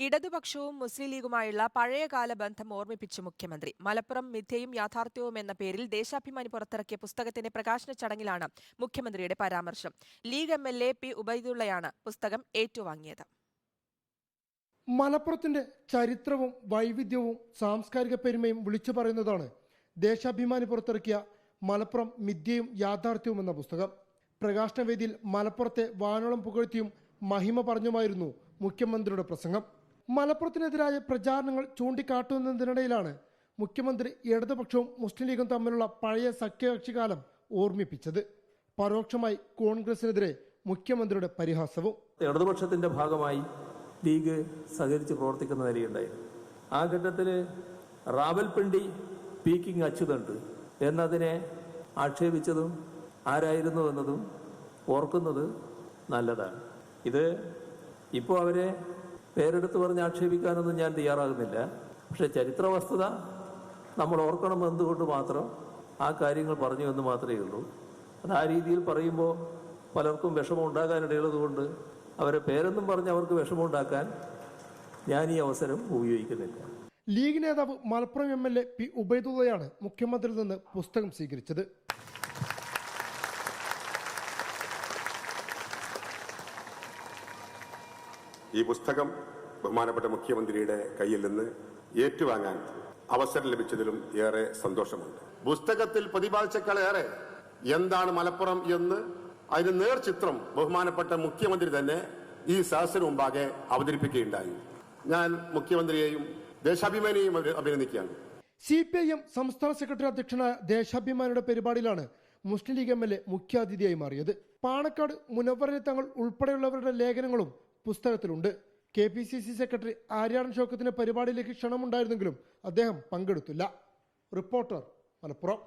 ഇടതുപക്ഷവും മുസ്ലിം ലീഗുമായുള്ള പഴയകാല ബന്ധം ഓർമ്മിപ്പിച്ച് മുഖ്യമന്ത്രി. മലപ്പുറം മിഥ്യയും യാഥാർത്ഥ്യവും എന്ന പേരിൽ ദേശാഭിമാനി പുറത്തിറക്കിയ പുസ്തകത്തിന്റെ പ്രകാശന ചടങ്ങിലാണ് മുഖ്യമന്ത്രിയുടെ പരാമർശം. League M L A P ഉബൈദുള്ളയാണ് പുസ്തകം ഏറ്റുവാങ്ങിയത്. മലപ്പുറത്തിന്റെ ചരിത്രവും വൈവിധ്യവും സാംസ്കാരിക പെരുമയും വിളിച്ചു പറയുന്നതാണ് ദേശാഭിമാനി പുറത്തിറക്കിയ മലപ്പുറം മിഥ്യയും യാഥാർത്ഥ്യവും എന്ന പുസ്തകം. പ്രകാശനവേദിയിൽ മലപ്പുറത്തെ വാനോളം പുകഴ്ത്തിയും മഹിമ പറഞ്ഞുമായിരുന്നു മുഖ്യമന്ത്രിയുടെ പ്രസംഗം. മലപ്പുറത്തിനെതിരായ പ്രചാരണങ്ങൾ ചൂണ്ടിക്കാട്ടുന്നതിനിടയിലാണ് മുഖ്യമന്ത്രി ഇടതുപക്ഷവും മുസ്ലിം ലീഗും തമ്മിലുള്ള പഴയ സഖ്യകക്ഷികാലം ഓർമ്മിപ്പിച്ചത്. പരോക്ഷമായി കോൺഗ്രസിനെതിരെ മുഖ്യമന്ത്രിയുടെ പരിഹാസവും. ഇടതുപക്ഷത്തിന്റെ ഭാഗമായി ലീഗ് സഹകരിച്ച് പ്രവർത്തിക്കുന്ന നിലയുണ്ടായിരുന്നു. ആ ഘട്ടത്തിൽ റാവൽപിണ്ടി പീക്കിംഗ് അച്യുതണ്ട് എന്നതിനെ ആക്ഷേപിച്ചതും ആരായിരുന്നു എന്നതും ഓർക്കുന്നത് നല്ലതാണ്. ഇത് ഇപ്പോൾ അവരെ പേരെടുത്ത് പറഞ്ഞ് ആക്ഷേപിക്കാനൊന്നും ഞാൻ തയ്യാറാകുന്നില്ല. പക്ഷെ ചരിത്ര വസ്തുത നമ്മൾ ഓർക്കണം എന്തുകൊണ്ട് മാത്രം ആ കാര്യങ്ങൾ പറഞ്ഞു എന്ന് മാത്രമേ ഉള്ളൂ. അത് ആ രീതിയിൽ പറയുമ്പോൾ പലർക്കും വിഷമം ഉണ്ടാകാനിടയുള്ളതുകൊണ്ട് അവരെ പേരെന്നും പറഞ്ഞ് അവർക്ക് വിഷമം ഉണ്ടാക്കാൻ ഞാൻ ഈ അവസരം ഉപയോഗിക്കുന്നില്ല. ലീഗ് നേതാവ് Malappuram M L A P ഉബൈദുള്ളയാണ് മുഖ്യമന്ത്രിയിൽ നിന്ന് പുസ്തകം സ്വീകരിച്ചത്. ഈ പുസ്തകം ബഹുമാനപ്പെട്ട മുഖ്യമന്ത്രിയുടെ കയ്യിൽ നിന്ന് ഏറ്റുവാങ്ങാൻ അവസരം ലഭിച്ചതിലും ഏറെ സന്തോഷമുണ്ട്. പുസ്തകത്തിൽ പ്രതിപാദിച്ചേക്കാളേറെ എന്താണ് മലപ്പുറം എന്ന് അതിന് നേർചിത്രം ബഹുമാനപ്പെട്ട മുഖ്യമന്ത്രി തന്നെ ഈ സഹസിന് മുമ്പാകെ അവതരിപ്പിക്കുകയുണ്ടായി. ഞാൻ മുഖ്യമന്ത്രിയെയും ദേശാഭിമാനിയെയും അഭി- അഭിനന്ദിക്കുകയാണ്. സി പി ഐ എം സംസ്ഥാന സെക്രട്ടറി അധ്യക്ഷനായ ദേശാഭിമാനിയുടെ പരിപാടിയിലാണ് Muslim League M L A മുഖ്യാതിഥിയായി മാറിയത്. പാണക്കാട് മുനവറിനെ തങ്ങൾ ഉൾപ്പെടെയുള്ളവരുടെ ലേഖനങ്ങളും പുസ്തകത്തിലുണ്ട്. K P C C secretary Aryadan ഷൗക്കത്തിന് പരിപാടിയിലേക്ക് ക്ഷണമുണ്ടായിരുന്നെങ്കിലും അദ്ദേഹം പങ്കെടുത്തില്ല. റിപ്പോർട്ടർ മലപ്പുറം.